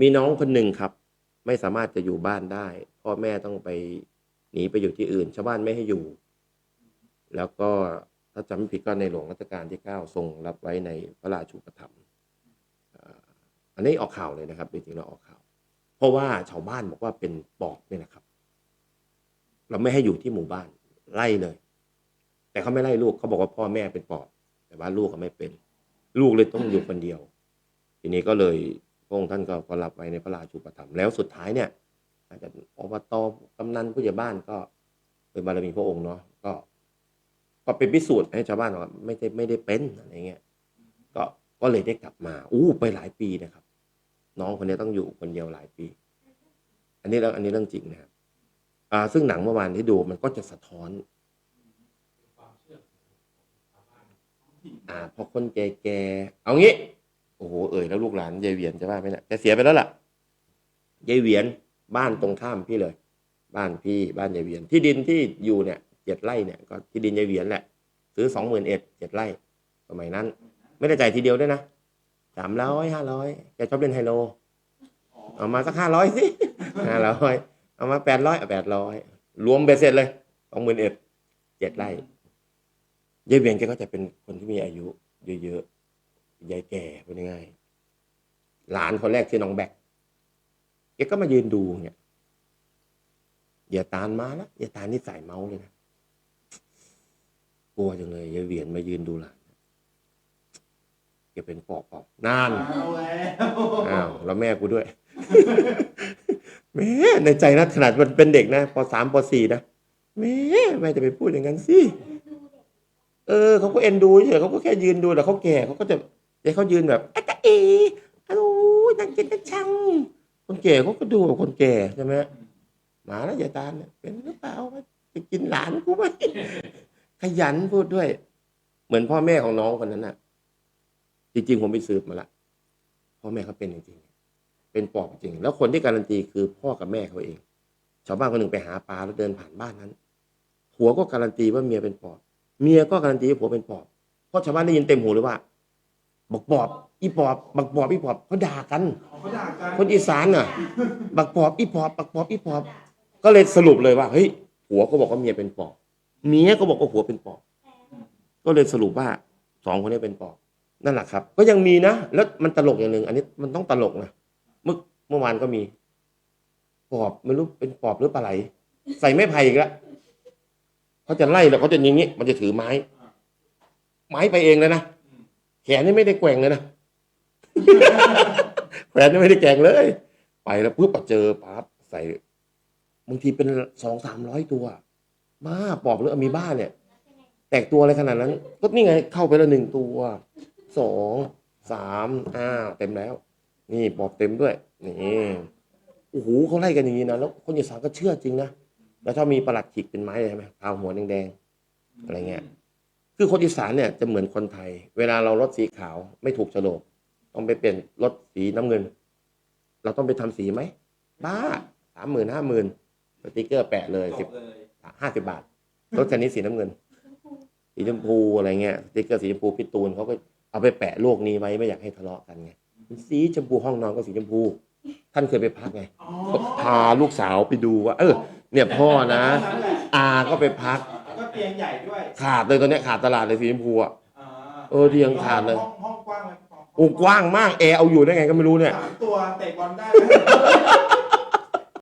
มีน้องคนหนึ่งครับ ไม่สามารถจะอยู่บ้านได้ พ่อแม่ต้องไปหนีไปอยู่ที่อื่น ชาวบ้านไม่ให้อยู่ แล้วก็ถ้าจำไม่ผิดก็ในหลวงรัชกาลที่เก้าทรงรับไว้ในพระราชูปถัมภ์อันนี้ออกข่าวเลยนะครับจริงๆเราออกข่าว เพราะว่าชาวบ้านบอกว่าเป็นปอบเนี่ยนะครับ เราไม่ให้อยู่ที่หมู่บ้านไล่เลย แต่เขาไม่ไล่ลูกเขาบอกว่าพ่อแม่เป็นปอบ แต่ว่าลูกก็ไม่เป็น ลูกเลยต้องอยู่คนเดียว ทีนี้ก็เลย พระองค์ท่านก็ก็รับไว้ในพระราชูปถัมภ์แล้วสุดท้ายเนี่ย อาจจะอบตกำนันผู้ใหญ่บ้านก็เป็นบารมีพระองค์เนาะก็ก็เป็นพิสูจน์ให้ชาวบ้านว่าไม่ได้ไม่ได้เป็นอะไรเงี้ยก็ก็เลยได้กลับมาอู้ไปหลายปีนะครับ น้องคนนี้ต้องอยู่คนเดียวหลายปี อันนี้เรื่องอันนี้เรื่องจริงนะครับอ่า ซึ่งหนังเมื่อวานที่ดูมันก็จะสะท้อนอ่าพอคนแก่ๆเอางี้ โอ้โหเอ่ยแล้วลูกหลานยายเวียนจะว่าไหมเนี่ยแกเสียไปแล้วล่ะยายเวียนบ้านตรงข้ามพี่เลย บ้านพี่บ้านยายเวียน ที่ดินที่อยู่เนี่ยเจ็ดไร่เนี่ยก็ที่ดินยายเวียนแหละ ซื้อสองหมื่นเอ็ดเจ็ดไร่สมัยนั้น ไม่ได้จ่ายทีเดียวด้วยนะสามร้อยห้าร้อยแกชอบเล่นไฮโลเอามาสักห้าร้อยสิห้าร้อยเอามาแปดร้อยแปดร้อยรวมเบ็ดเสร็จเลยสองหมื่นเอ็ดเจ็ดไร่ยายเวียนแกก็จะเป็นคนที่มีอายุเยอะๆ ยายแก่พูดง่ายๆหลานคนแรกชื่อน้องแบกแกก็มายืนดูเนี่ยอย่าตานมาแล้วอย่าตานนี่ใส่เมาเลยนะกลัวจังเลยยายเวียนมายืนดูหลานแกเป็นปอบเปล่านานเอาแล้วอ้าวแล้วแม่กูด้วยแม่ในใจนะขนาดมันเป็นเด็กนะปสามปสี่นะแม่แม่จะไปพูดอย่างนั้นสิเออเขาก็เอ็นดูเฉยเขาก็แค่ยืนดูแต่เขาแก่เขาก็จะ เดี๋ยเขายืนแบบอะตะเออะโอ้ยนังกินนังชัง คนแก่เขาก็ดูแบบคนแก่ใช่ไหมหมาแล้วอย่าตาเนี่ยเป็นหรือเปล่าจะกินหลานกูไหมขยันพูดด้วย เหมือนพ่อแม่ของน้องคนนั้นน่ะ จริงๆผมไปสืบมาละพ่อแม่เขาเป็นจริงๆเป็นปอบจริง แล้วคนที่การันตีคือพ่อกับแม่เขาเอง ชาวบ้านคนหนึ่งไปหาปลาแล้วเดินผ่านบ้านนั้นผัวก็การันตีว่าเมียเป็นปอบ เมียก็การันตีว่าผัวเป็นปอบเพราะชาวบ้านได้ยินเต็มหูเลยว่า บักปอบอีปอบบักปอบอีปอบเขาด่ากัน เขาด่ากันคนอีสานน่ะ บักปอบอีปอบบักปอบอีปอบ ก็เลยสรุปเลยว่าเฮ้ยผัวก็บอกว่าเมียเป็นปอบเมียก็บอกว่าผัวเป็นปอบ ก็เลยสรุปว่าสองคนนี้เป็นปอบนั่นแหละครับ ก็ยังมีนะแล้วมันตลกอย่างหนึ่งอันนี้มันต้องตลกนะเมื่อเมื่อวานก็มีปอบไม่รู้เป็นปอบหรือปลาไหล ใส่ไม้ไผ่อีกแล้วเขาจะไล่แล้วเขาจะอย่างนี้ มันจะถือไม้ ไม้ไปเองเลยนะแขนนี่ไม่ได้แกว่งเลยนะแขนนี่ไม่ได้แกว่งเลย ไปแล้วปุ๊บเจอปั๊บใส่บางทีเป็นสองสามร้อยตัวบ้าปอบหรือมีบ้าเนี่ย แตกตัวอะไรขนาดนั้น ก็นี่ไงเข้าไปแล้วหนึ่งตัวสองสามอ้าวเต็มแล้ว นี่ปอบเต็มด้วยนี่โอ้โหเขาไล่กันอย่างนี้นะแล้วคนอีสานก็เชื่อจริงนะแล้วถ้ามีประหลัดขิกเป็นไม้เลยใช่ไหมพาหัวแดงๆอะไรเงี้ย คือคนอีสานเนี่ยจะเหมือนคนไทย เวลาเรารถสีขาวไม่ถูกโฉลกต้องไปเปลี่ยนรถสีน้ำเงิน เราต้องไปทำสีไหมบ้าสามหมื่นห้าหมื่นสติกเกอร์แปะเลยจสิบบเลยห้าสิบบาท รถคันนี้สีน้ำเงิน สีชมพูอะไรเงี้ยสติ๊กเกอร์สีชมพูพี่ตูนเขาก็เอาไปแปะโลกนี้ไว้ไม่อยากให้ทะเลาะกันไงสีชมพูห้องนอนก็สีชมพู ท่านเคยไปพักไงอ๋อก็พาลูกสาวไปดูว่า เออ เนี่ยพ่อนะนั่นแหละอาก็ไปพักแล้วก็ เตียงใหญ่ด้วยขาดเลยตอนเนี้ยขาดตลาดเลยสีชมพูอะ อ่าเออเตียงขาดเลย ห้องห้องกว้างไหมโอ้กว้างมากแอร์เอาอยู่ได้ไงก็ไม่รู้เนี่ย สามตัวเตะบอลได้ไหม